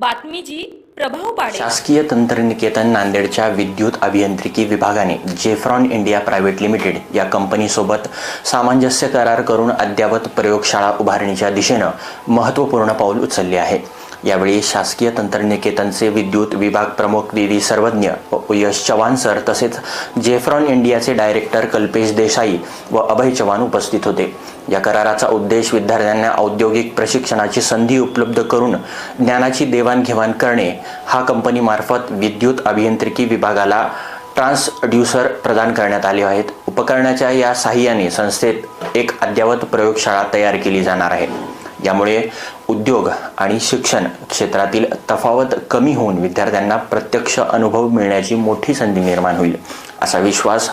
बातमीची प्रभाव पाडे शासकीय तंत्रनिकेतन नांदेडच्या विद्युत अभियांत्रिकी विभागाने जेफ्रॉन इंडिया प्रायव्हेट लिमिटेड या कंपनीसोबत सामंजस्य करार करून अद्ययावत प्रयोगशाळा उभारणीच्या दिशेनं महत्त्वपूर्ण पाऊल उचलले आहे. यावेळी शासकीय तंत्रनिकेतनचे विद्युत विभाग प्रमुख दिदी सर्वज्ञ व यश चव्हाण सर तसेच जेफ्रॉन इंडियाचे डायरेक्टर कल्पेश देसाई व अभय चव्हाण उपस्थित होते. या कराराचा उद्देश विद्यार्थ्यांना औद्योगिक प्रशिक्षणाची संधी उपलब्ध करून ज्ञानाची देवाणघेवाण करणे हा कंपनीमार्फत विद्युत अभियांत्रिकी विभागाला ट्रान्सड्युसर प्रदान करण्यात आले आहेत. उपकरणाच्या या साहाय्याने संस्थेत एक अद्ययावत प्रयोगशाळा तयार केली जाणार आहे. यामुळे उद्योग आणि शिक्षण क्षेत्रातील तफावत कमी होऊन विद्यार्थ्यांना प्रत्यक्ष अनुभव मिळण्याची मोठी संधी निर्माण होईल. असा विश्वास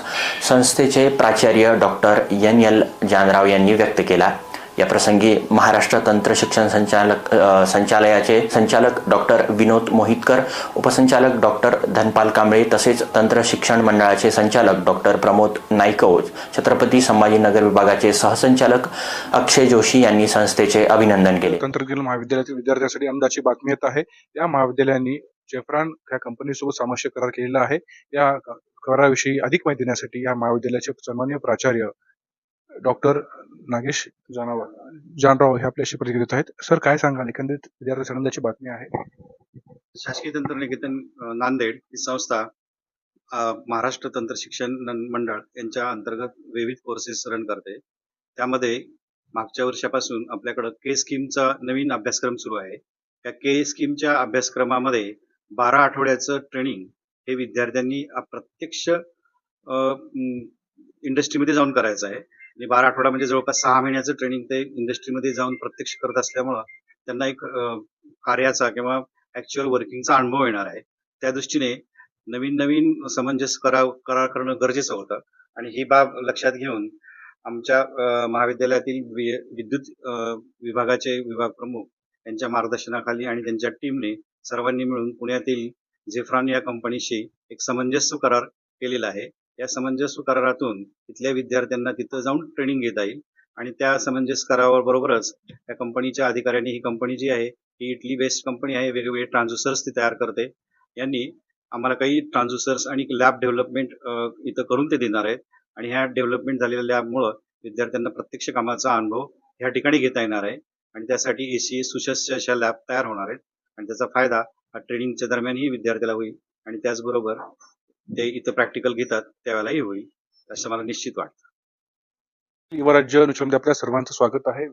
संस्थेचे प्राचार्य डॉक्टर एन एल जानराव यांनी व्यक्त केला. याप्रसंगी महाराष्ट्र तंत्र शिक्षण संचालक संचालयाचे संचालक डॉक्टर विनोद मोहितकर उपसंचालक डॉक्टर धनपाल कांबळे तसेच तंत्र शिक्षण मंडळाचे संचालक डॉक्टर प्रमोद नाईकवज छत्रपती संभाजीनगर विभागाचे सहसंचालक अक्षय जोशी यांनी संस्थेचे अभिनंदन केले. तंत्रज्ञान महाविद्यालयातील विद्यार्थ्यांसाठी अंदाची बातमी येत आहे. या महाविद्यालयांनी जेफ्रान या कंपनीसोबत सामंजस्य करार केलेला आहे. या कराराविषयी अधिक माहिती देण्यासाठी या महाविद्यालयाचे सन्मान्य प्राचार्य डॉक्टर नागेश जानराव जानराव हे आपल्याशी प्रतिक्रिया आहेत. सर काय सांगाल? एकंदरीत विद्यार्थी आनंदाची बातमी आहे. शासकीय तंत्रनिकेतन नांदेड ही संस्था महाराष्ट्र तंत्र शिक्षण नं- मंडळ यांच्या अंतर्गत विविध कोर्सेस रन करते. त्यामध्ये मागच्या वर्षापासून आपल्याकडं के स्कीमचा नवीन अभ्यासक्रम सुरू आहे. त्या के स्कीमच्या अभ्यासक्रमामध्ये बारा आठवड्याचं ट्रेनिंग हे विद्यार्थ्यांनी अ, प्रत्यक्ष इंडस्ट्रीमध्ये जाऊन करायचं आहे. आणि बारा आठवडा म्हणजे जवळपास सहा महिन्याचं ट्रेनिंग ते इंडस्ट्रीमध्ये जाऊन प्रत्यक्ष करत असल्यामुळं त्यांना एक कार्याचा किंवा ऍक्च्युअल वर्किंगचा अनुभव येणार आहे. त्या दृष्टीने नवीन नवीन समंजस करार करार करणं गरजेचं होतं. आणि ही बाब लक्षात घेऊन आमच्या महाविद्यालयातील विद्युत विभागाचे विभाग प्रमुख यांच्या मार्गदर्शनाखाली आणि त्यांच्या टीमने सर्वांनी मिळून पुण्यातील झेफ्रान या कंपनीशी एक समंजस्य करार केलेला आहे. या समंजस्य करारातून तिथल्या विद्यार्थ्यांना तिथं जाऊन ट्रेनिंग घेता येईल. आणि त्या समंजस करारावर बरोबरच या कंपनीच्या अधिकाऱ्यांनी ही कंपनी जी आहे ही इटली बेस्ड कंपनी आहे वेगवेगळे ट्रान्झ्युसर्स ती तयार करते. यांनी आम्हाला काही ट्रान्झ्युसर्स आणि लॅब डेव्हलपमेंट इथं करून ते देणार आहेत. आणि ह्या डेव्हलपमेंट झालेल्या लॅबमुळं विद्यार्थ्यांना प्रत्यक्ष कामाचा अनुभव ह्या ठिकाणी घेता येणार आहे. आणि त्यासाठी एसी सुशस्य अशा लॅब तयार होणार आहेत. आणि त्याचा फायदा हा ट्रेनिंगच्या दरम्यानही विद्यार्थ्याला होईल. आणि त्याचबरोबर ते इथं प्रॅक्टिकल घेतात त्यावेळेलाही होईल. असं मला निश्चित वाटतं. युवराज्य न्यूजमध्ये आपल्या सर्वांचं स्वागत आहे.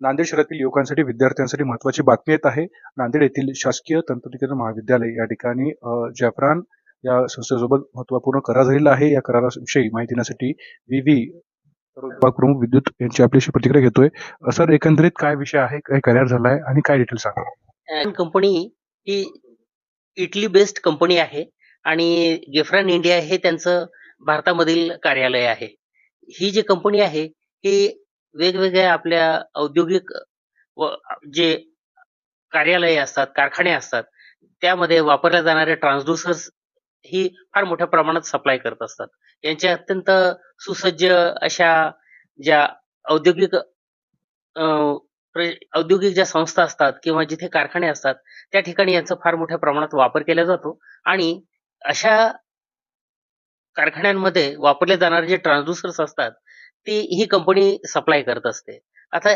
नांदेड शहरातील युवकांसाठी विद्यार्थ्यांसाठी महत्वाची बातमी येत आहे. नांदेड येथील शासकीय तंत्रनिकेतन महाविद्यालय या ठिकाणी जॅफ्रान या संस्थेसोबत महत्त्वपूर्ण करार झालेला आहे. या कराराविषयी माहिती देण्यासाठी विवी विभाग प्रमुख विद्युत यांची आपल्याशी प्रतिक्रिया घेतोय. सर एकंदरीत काय विषय आहे? काय करार झालाय? आणि काय डिटेल सांगा? अँड कंपनी ही इटली बेस्ड कंपनी आहे. आणि गेफ्रान इंडिया हे त्यांचं भारतामधील कार्यालय आहे. ही जी कंपनी आहे ही वेगवेगळ्या आपल्या औद्योगिक व जे कार्यालये असतात कारखाने असतात त्यामध्ये वापरल्या जाणाऱ्या ट्रान्सड्युसर्स ही फार मोठ्या प्रमाणात सप्लाय करत असतात. यांच्या अत्यंत सुसज्ज अशा ज्या औद्योगिक औद्योगिक ज्या संस्था असतात किंवा जिथे कारखाने असतात त्या ठिकाणी यांचा फार मोठ्या प्रमाणात वापर केला जातो आणि अशा कारखान्यांमध्ये वापरले जाणारे जे ट्रान्सड्युसर्स असतात ती ही कंपनी सप्लाय करत असते. आता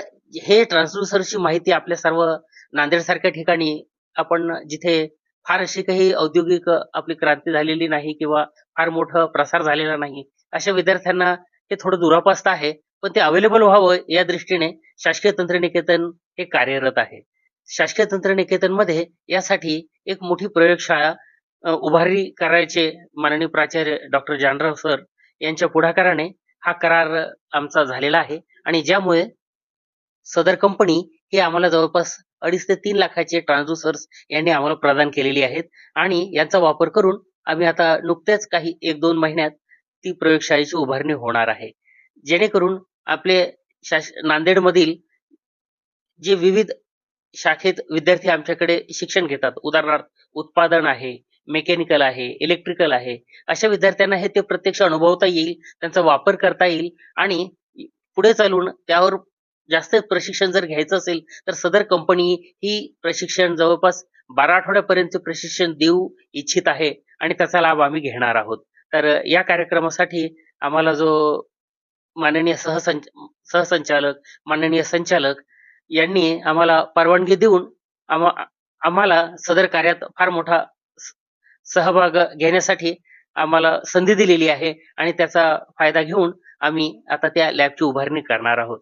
हे ट्रान्सड्युसरची माहिती आपल्या सर्व नांदेड सारख्या ठिकाणी आपण जिथे फार अशी काही औद्योगिक आपली क्रांती झालेली नाही किंवा फार मोठं प्रसार झालेला नाही अशा विद्यार्थ्यांना हे थोडं दुरापास्त आहे पण ते अवेलेबल व्हावं या दृष्टीने शासकीय तंत्रनिकेतन हे कार्यरत आहे. शासकीय तंत्रनिकेतनमध्ये यासाठी एक मोठी प्रयोगशाळा उभारी करायचे माननीय प्राचार्य डॉक्टर जानराव सर यांच्या पुढाकाराने हा करार आमचा झालेला आहे. आणि ज्यामुळे सदर कंपनी ही आम्हाला जवळपास अडीच ते तीन लाखाचे ट्रान्झ्युसर्स यांनी आम्हाला प्रदान केलेली आहेत. आणि यांचा वापर करून आम्ही आता नुकत्याच काही एक दोन महिन्यात ती प्रयोगशाळेची उभारणी होणार आहे. जेणेकरून आपले शास नांदेडमधील जे विविध शाखेत विद्यार्थी आमच्याकडे शिक्षण घेतात उदाहरणार्थ उत्पादन आहे मेकॅनिकल आहे इलेक्ट्रिकल आहे अशा विद्यार्थ्यांना हे ते प्रत्यक्ष अनुभवता येईल त्यांचा वापर करता येईल आणि पुढे चालून त्यावर जास्त प्रशिक्षण जर घ्यायचं असेल तर सदर कंपनी ही प्रशिक्षण जवळपास बारा आठवड्यापर्यंत प्रशिक्षण देऊ इच्छित आहे आणि त्याचा लाभ आम्ही घेणार आहोत. तर या कार्यक्रमासाठी आम्हाला जो माननीय सहसंच सहसंचालक माननीय संचालक यांनी आम्हाला परवानगी देऊन आम्हा आम्हाला सदर कार्यात फार मोठा सहभाग घेण्यासाठी आम्हाला संधी दिलेली आहे आणि त्याचा फायदा घेऊन आम्ही आता त्या लॅबची उभारणी करणार आहोत.